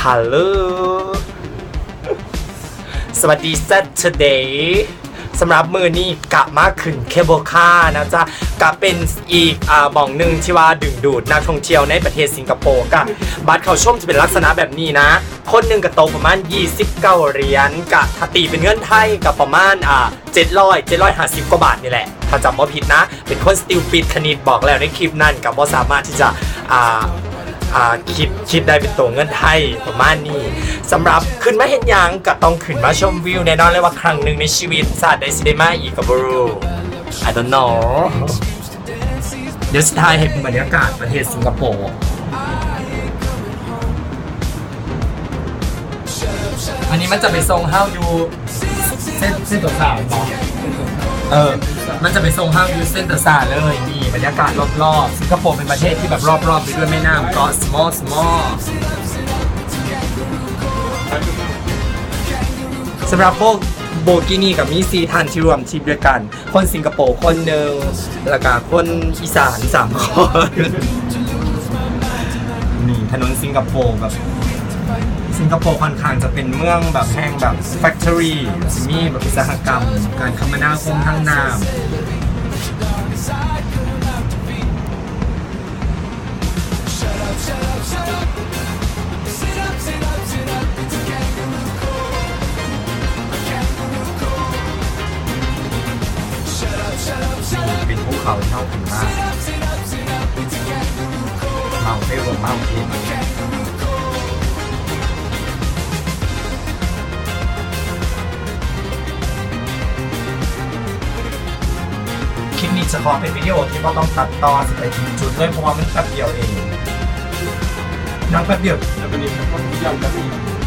ฮัลโหล สวัสดี Saturday สำหรับมือนี้กะมาขึ้นเคเบิลคานะจ๊ะกะเป็นอีกอ่าบ่องหนึ่งที่ว่าดึงดูดนักท่องเที่ยวในประเทศสิงคโปร์กะบัตรเข้าชมจะเป็นลักษณะแบบนี้นะ คนหนึ่งกะตกประมาณ 29 เหรียญกะถ้าตีเป็นเงินไทยกับประมาณอ่า700 750 กว่าบาทนี่แหละ ถ้าจำไม่ผิดนะ เป็นคนสติลปิดคณิตบอกแล้วในคลิปนั้นกับว่าสามารถที่จะอ่าอ่า คิดคิดได้เป็นตัวเงินไทยประมาณนี้สำหรับขึ้นมาเห็นยังก็ต้องขึ้นมาชมวิวแน่นอนเลยว่าครั้งหนึ่งในชีวิตศาสตร์ได้สิได้มาอีกกับบรู I don't know เดี๋ยวสุดท้ายให้เป็นบรรยากาศประเทศสิงคโปร์อันนี้มันจะไปทรงห้าวยูเส้นเส้นตัวขาวเนาะเออ มันจะไปทรงห้าวยูเส้นตัวซาเลยนี่บรรยากาศรอบๆสิงคโปร์เป็นประเทศที่แบบรอบๆไปด้วยแม่น้ำเกาะ small small สำหรับพวกโบกินี่กับมิซีทันที่รวมทริปด้วยกัน คนสิงคโปร์คนหนึ่งแล้วก็คนอีสานสามคนนี่ถนนสิงคโปร์แบบ สิงคโปร์ค่อนข้างจะเป็นเมืองแบบแห่งแบบแฟคทอรี่มีแบบอุตสาหกรรม การคมนาคมทางน้ำเป็นภูเขาเท่าถึงมากเมาเทวเมาเทน เฉพาะเป็นวิดีโอที่ก็ต้องตัดต่อสิบเอ็ดจุดด้วยเพราะว่ามันแป๊บเดียวเองนั่งแป๊บเดียวแป๊บเดียวแป๊บเดียวแป๊บเดียว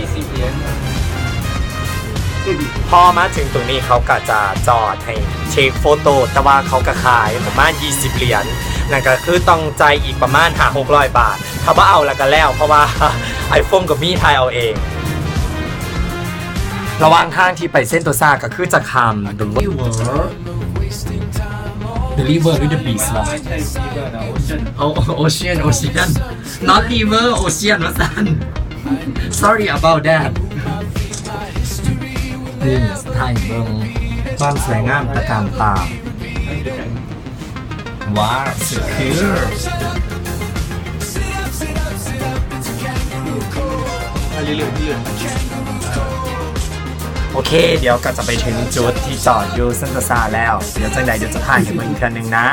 ECPN พอมาถึงตรงนี้เขาก็จะจอดให้เช็คโฟโต้แต่ว่าเขาก็ขายประมาณ 20 เหรียญนั่นก็คือต้องใจอีกประมาณหา600 บาท ถ้าว่าเอาแล้วก็แล้ว เพราะว่าไอโฟนกับมีไทยเอาเอง ระหว่างทางที่ไปเส้นตัวซาก็คือจะคำ The River The River หรือ The Beach วะโอโอเชียนโอเชียน not river ocean วะสัน sorry about that นี่ไทยเบิงความสวยงามตะการตาว้าวสุดคือโอเค เดี๋ยวก็จะไปถึงจุดที่จอดอยู่เซนตาซาแล้ว เดี๋ยวจังใดเดี๋ยวจะพานอยู่อีกครั้งหนึ่งนะ